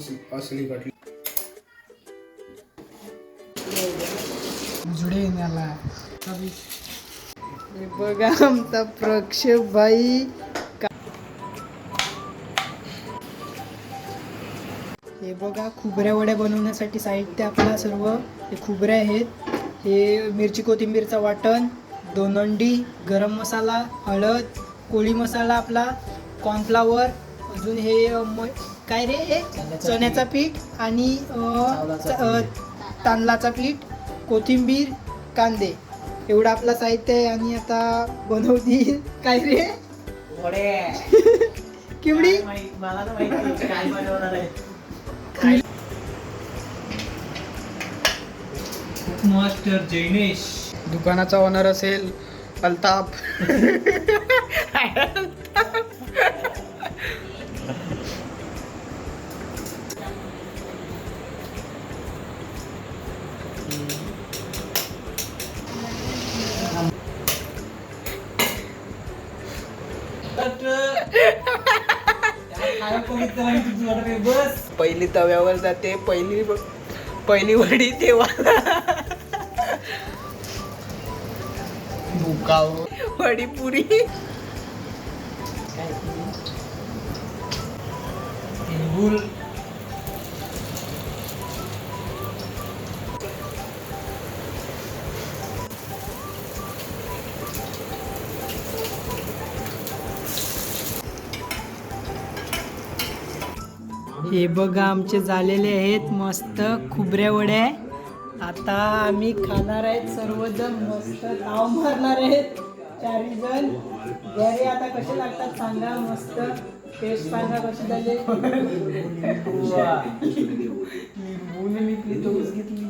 असली कटली जुडे हे बघा आमचा प्रक्षेप भाई हे बघा खोबऱ्या वड्या बनवण्यासाठी साहित्य आपला सर्व. हे खोबरे आहेत. हे मिरची कोथिंबीरचा वाटण दोन अंडी गरम मसाला हळद कोळी मसाला आपला कॉर्नफ्लावर अजून हे म- काय रे? हे चण्याचा पीठ आणि तांदळाचा पीठ. कोथिंबीर कांदे. एवढं आपलं साहित्य आहे आणि आता बनवतील काय रे? किवडी? मास्टर जैनेश. दुकानाचा ओनर असेल अल्ताफ. पहिली तव्यावर जाते पहिली पहिली वडी तेव्हा. भुकाव. वडी पुरी. हे बघा आमचे झालेले आहेत मस्त खुबऱ्या वड्या आता आम्ही खाणार आहेत सर्वजण मस्त. ताव मारणार आहेत चारही जण घरी आता कसे लागतात सांगा मस्त. टेस्ट सांगा कशी झाले. मी प्रीतोस घेतली.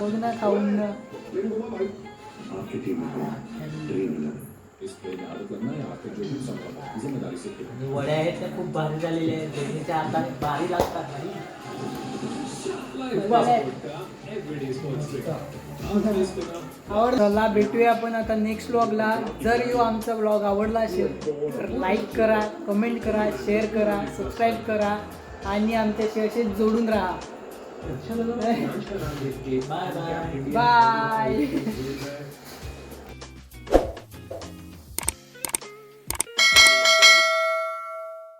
बघ ना खाऊन. वड्या आहेत त्या खूप भारी झालेल्या आहेत. जैनेच्या हाताने भारी लागतात भारी. आवड चला भेटूया आपण आता नेक्स्ट व्लॉगला जर यो आमचा व्लॉग आवडला असेल तर लाईक करा कमेंट करा शेअर करा सबस्क्राईब करा आणि आमच्या असे जोडून राहा. Bye bye